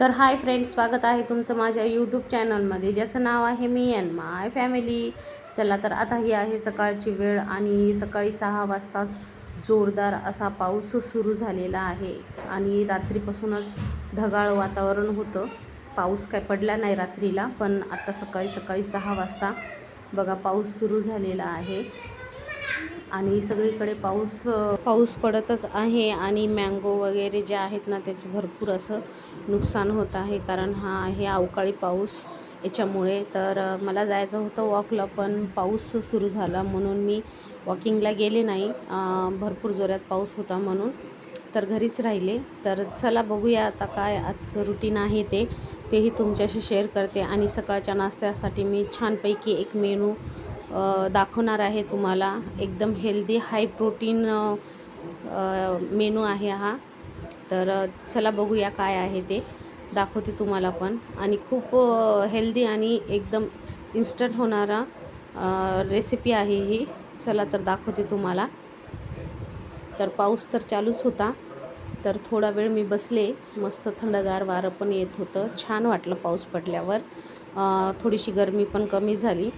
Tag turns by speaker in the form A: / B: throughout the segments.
A: तर hi friends स्वागत आहे तुमचं माझ्या यूट्यूब चॅनलमध्ये ज्याचं नाव आहे मी अँड माय फॅमिली चला तर आता ही आहे सकाळची वेळ आणि सकाळी सहा वाजताच जोरदार असा पाऊस सुरू झालेला आहे. आणि रात्रीपासूनच ढगाळ वातावरण होतं. पाऊस काय पडला नाही रात्रीला पण आता सकाळी सकाळी सहा वाजता बघा पाऊस सुरू झालेला आहे. आणि सगळीकडे पाऊस पाऊस पडतच आहे आणि मँगो वगैरे जे आहेत ना त्याचे भरपूर असं नुकसान होत आहे. कारण हा आहे अवकाळी पाऊस. याच्यामुळे तर मला जायचं होतं वॉकला पण पाऊस सुरू झाला म्हणून मी वॉकिंगला गेले नाही. भरपूर जोरात पाऊस होता म्हणून. तर घरीच राहिले. तर चला बघूया आता काय आजचं रुटीन आहे ते. तेही तुमच्याशी शेअर करते. आणि सकाळच्या नाश्त्यासाठी मी छानपैकी एक मेनू दाखवणार आहे तुम्हाला. एकदम हेल्दी हाय प्रोटीन मेनू आहे हा. तर चला बघूया काय आहे ते. दाखवते तुम्हाला पण. आणि खूप हेल्दी आणि एकदम इन्स्टंट होणारा रेसिपी आहे ही. चला तर दाखवते तुम्हाला. तर पाऊस तर चालूच होता. तर थोडा वेळ मी बसले. मस्त थंडगार वारं पण येत होतं. छान वाटलं पाऊस पडल्यावर. थोडीशी गरमी पण कमी झाली.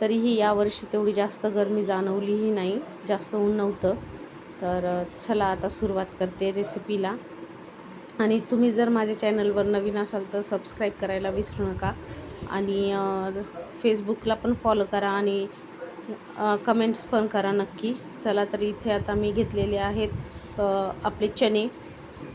A: तरीही यावर्षी तेवढी जास्त गरमी जाणवलीही नाही. जास्त ऊन नव्हतं. तर चला आता सुरुवात करते रेसिपीला आणि तुम्ही जर माझ्या चॅनलवर नवीन असाल तर सबस्क्राईब करायला विसरू नका. आणि फेसबुकला पण फॉलो करा आणि कमेंट्स पण करा नक्की. चला तर इथे आता मी घेतलेले आहेत आपले चणे.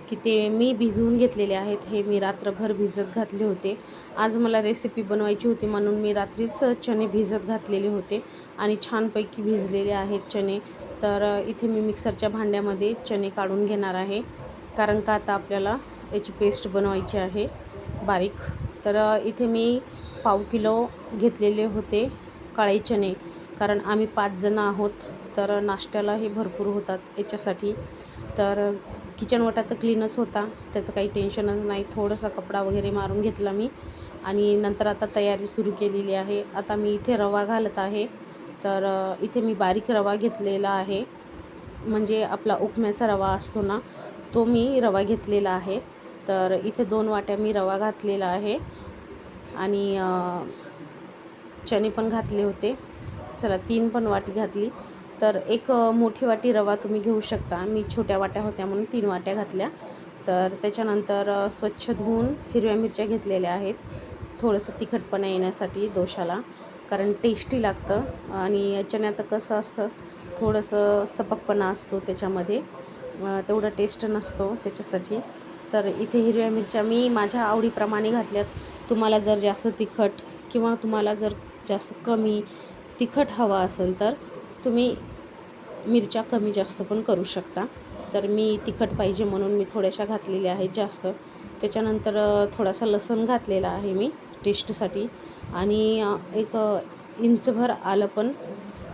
A: की ते मी भिजवून घेतलेले आहेत. हे मी रात्रभर भिजत घातले होते. आज मला रेसिपी बनवायची होती म्हणून मी रात्रीच चणे भिजत घातलेले होते आणि छानपैकी भिजलेले आहेत चणे. तर इथे मी मिक्सरच्या भांड्यामध्ये चणे काढून घेणार आहे. कारण का आता आपल्याला याची पेस्ट बनवायची आहे. बारीक. तर इथे मी पाव किलो घेतलेले होते काळे चणे. कारण आम्ही पाच जणं आहोत. तर नाश्त्यालाही भरपूर होतात याच्यासाठी. तर किचन वाटा तर क्लीनच होता. त्याचं काही टेन्शनच नाही. थोडासा कपडा वगैरे मारून घेतला मी. आणि नंतर आता तयारी सुरू केलेली आहे. आता मी इथे रवा घालत आहे. तर इथे मी बारीक रवा घेतलेला आहे. म्हणजे आपला उपम्याचा रवा असतो ना तो मी रवा घेतलेला आहे. तर इथे दोन वाट्या मी रवा घातलेला आहे. आणि चणे पण घातले होते. चला तीन पण वाटी घातली. तर एक मोठी वाटी रवा तुम्ही घेऊ शकता. मी छोट्या वाट्या होत्या म्हणून तीन वाट्या घातल्या. तर त्याच्यानंतर स्वच्छ धुवून हिरव्या मिरच्या घेतलेल्या आहेत. थोडंसं तिखटपणा येण्यासाठी दोशाला कारण टेस्टी लागतं आणि चण्याचं कसं असतं थोडंसं सपकपणा असतो त्याच्यामध्ये. तेवढं टेस्ट नसतो त्याच्यासाठी. तर इथे हिरव्या मिरच्या मी माझ्या आवडीप्रमाणे घातल्यात. तुम्हाला जर जास्त तिखट किंवा तुम्हाला जर जास्त कमी तिखट हवा असेल तर तुम्ही मिरच्या कमी जास्त पण करू शकता. तर मी तिखट पाहिजे म्हणून मी थोड्याशा घातलेल्या आहेत जास्त. त्याच्यानंतर थोडासा लसूण घातलेला आहे मी टेस्टसाठी. आणि एक इंचभर आलं पण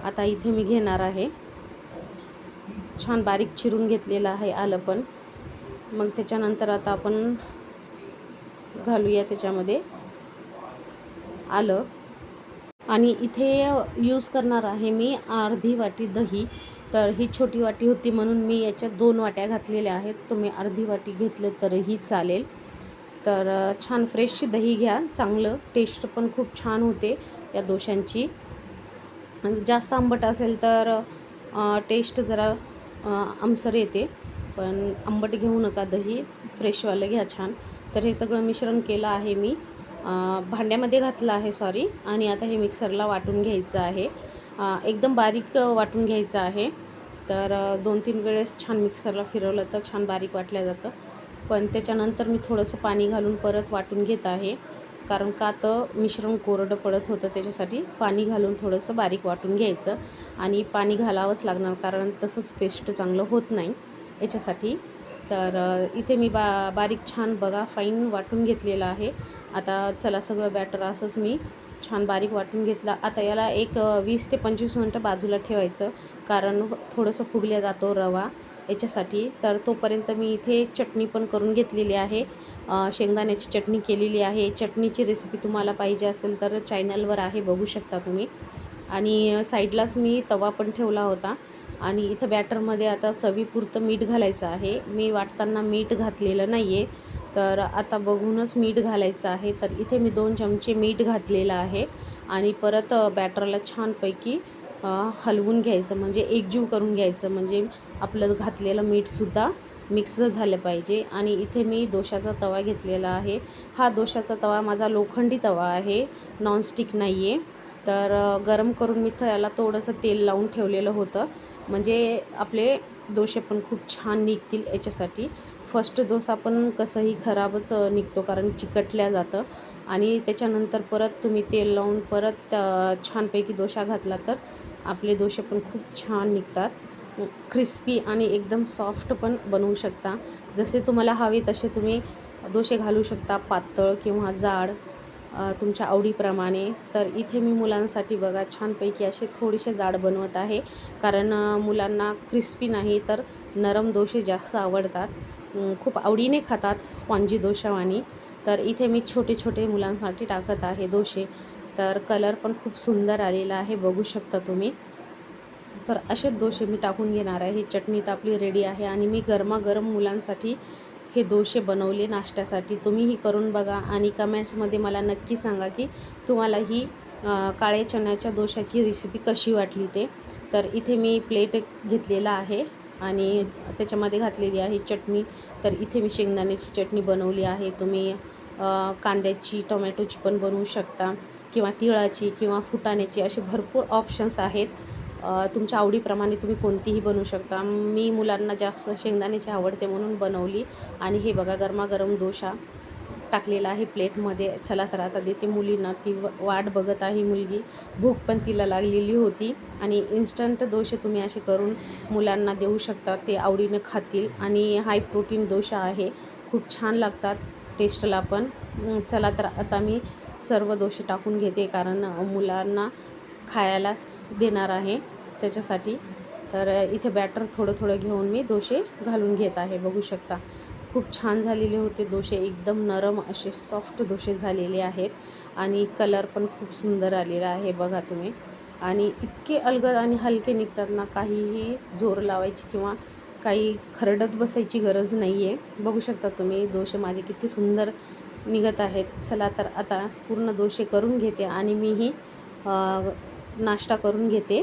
A: आता इथे मी घेणार आहे. छान बारीक चिरून घेतलेलं आहे आलं पण. मग त्याच्यानंतर आता आपण घालूया त्याच्यामध्ये आलं. आणि इथे यूज करणार आहे मी अर्धी वाटी दही. तर ही छोटी वाटी होती म्हणून मी याच्यात दोन वाट्या घातलेल्या आहेत. तुम्ही अर्धी वाटी घेतलं तरीही चालेल. तर छान फ्रेश दही घ्या. चांगलं टेस्ट पण खूप छान होते या दोशांची. जास्त आंबट असेल तर टेस्ट जरा आमसर येते. पण आंबट घेऊ नका दही. फ्रेशवालं घ्या छान. तर हे सगळं मिश्रण केलं आहे मी. भांड्यामध्ये घातलं आहे सॉरी आणि आता हे मिक्सरला वाटून घ्यायचं आहे. एकदम बारीक वाटून घ्यायचं आहे. तर दोन तीन वेळेस छान मिक्सरला फिरवलं तर छान बारीक वाटलं जातं. पण त्याच्यानंतर मी थोडंसं पाणी घालून परत वाटून घेत आहे. कारण का तर मिश्रण कोरडं पडत होतं त्याच्यासाठी. पाणी घालून थोडंसं बारीक वाटून घ्यायचं. आणि पाणी घालावंच लागणार कारण तसंच पेस्ट चांगलं होत नाही. याच्यासाठी तर इथे मी बा बारीक छान बघा फाईन वाटून घेतलेलं आहे. आता चला सगळं बॅटर असंच मी छान बारीक वाटून घेतला. आता याला एक वीस ते पंचवीस मिनटं बाजूला ठेवायचं. कारण थोडंसं फुगल्या जातो रवा याच्यासाठी. तर तोपर्यंत मी इथे चटणी पण करून घेतलेली आहे. शेंगदाण्याची चटणी केलेली आहे. चटणीची रेसिपी तुम्हाला पाहिजे असेल तर चॅनलवर आहे बघू शकता तुम्ही. आणि साईडलाच मी तवा पण ठेवला होता. आणि इथं बॅटरमध्ये आता चवीपुरतं मीठ घालायचं आहे. मी वाटताना मीठ घातलेलं नाही आहे तर आता बघूनच मीठ घालायचं आहे. तर इथे मी दोन चमचे मीठ घातलेलं आहे. आणि परत बॅटरला छानपैकी हलवून घ्यायचं. म्हणजे एकजीव करून घ्यायचं. म्हणजे आपलं घातलेलं मीठसुद्धा मिक्स झालं पाहिजे. आणि इथे मी दोशाचा तवा घेतलेला आहे. हा दोशाचा तवा माझा लोखंडी तवा आहे. नॉनस्टिक नाही आहे तर गरम करून मी त्याला थोडंसं तेल लावून ठेवलेलं होतं. म्हणजे आपले दोशे पण खूप छान निघतील याच्यासाठी. फर्स्ट डोसा पण कसंही खराबच निघतो कारण चिकटल्या जातं. आणि त्याच्यानंतर परत तुम्ही तेल लावून परत छानपैकी दोशा घातला तर आपले दोसे पण खूप छान निघतात. क्रिस्पी आणि एकदम सॉफ्ट पण बनवू शकता. जसे तुम्हाला हवे तसे तुम्ही दोशे घालू शकता पातळ किंवा जाड. तुमच्या आवडीप्रमाणे. तर इथे मी मुलांसाठी बघा छानपैकी असे थोडेसे जाड बनवत आहे. कारण मुलांना क्रिस्पी नाही तर नरम दोशे जास्त आवडतात. खूप आवडीने खातात स्पॉन्जी दोशावानी तर इथे मी छोटे छोटे मुलांसाठी टाकत आहे दोशे तर कलर पण खूप सुंदर आलेला आहे बघू शकता तुम्ही. तर असेच दोशे मी टाकून घेणार आहे. ही चटणी तर आपली रेडी आहे आणि मी गरमागरम मुलांसाठी हे दोशे बनवले नाश्त्यासाठी. तुम्हीही करून बघा आणि कमेंट्समध्ये मला नक्की सांगा की तुम्हाला ही काळे चण्याच्या दोशाची रेसिपी कशी वाटली ते. तर इथे मी प्लेट घेतलेला आहे आणि त्याच्यामध्ये घातलेली आहे चटणी. तर इथे मी शेंगदाण्याची चटणी बनवली आहे. तुम्ही कांद्याची टोमॅटोची पण बनवू शकता किंवा तिळाची किंवा फुटाण्याची असे भरपूर ऑप्शन्स आहेत. तुमच्या आवडीप्रमाणे तुम्ही कोणतीही बनवू शकता. मी मुलांना जास्त शेंगदाण्याची आवडते म्हणून बनवली. आणि हे बघा गरमागरम डोसा टाकलेला आहे प्लेटमध्ये. चला तर आता देते मुलींना. ती व- वाट बघत आहे मुलगी. भूक पण तिला लागलेली होती. आणि इन्स्टंट दोशे तुम्ही असे करून मुलांना देऊ शकता. ते आवडीनं खातील. आणि हाय प्रोटीन दोशा आहे. खूप छान लागतात. टेस्टला पण. चला तर आता मी सर्व दोशे टाकून घेते. कारण मुलांना खायलाच देणार आहे त्याच्यासाठी. तर इथे बॅटर थोडं थोडं घेऊन मी दोशे घालून घेत आहे. बघू शकता. खूप छान झालेले होते दोशे एकदम नरम असे सॉफ्ट दोशे झालेले आहेत. आणि कलर पण खूप सुंदर आलेला आहे बघा तुम्ही. आणि इतके अलगद आणि हलके निघतात ना काहीही जोर लावायची किंवा काही खरडत बसायची गरज नाही आहे बघू शकता तुम्ही दोशे माझे किती सुंदर निघत आहेत. चला तर आता पूर्ण दोशे करून घेते आणि मीही नाश्ता करून घेते.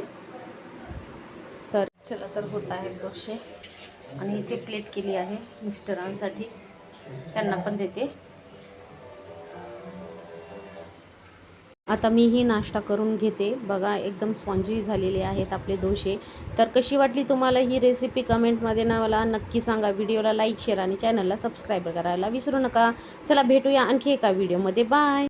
A: तर चला तर होत आहेत दोशे आणि इथे प्लेट केली आहे मिस्टरांसाठी. त्यांना पण देते. आता मी ही नाश्ता करून घेते. बघा एकदम स्पॉन्जी झालेले आहेत आपले दोशे तर कशी वाटली तुम्हाला ही रेसिपी कमेंटमध्ये ना मला नक्की सांगा. व्हिडिओला लाईक शेअर आणि चॅनलला सबस्क्राईब करायला विसरू नका. चला भेटूया आणखी एका व्हिडिओमध्ये बाय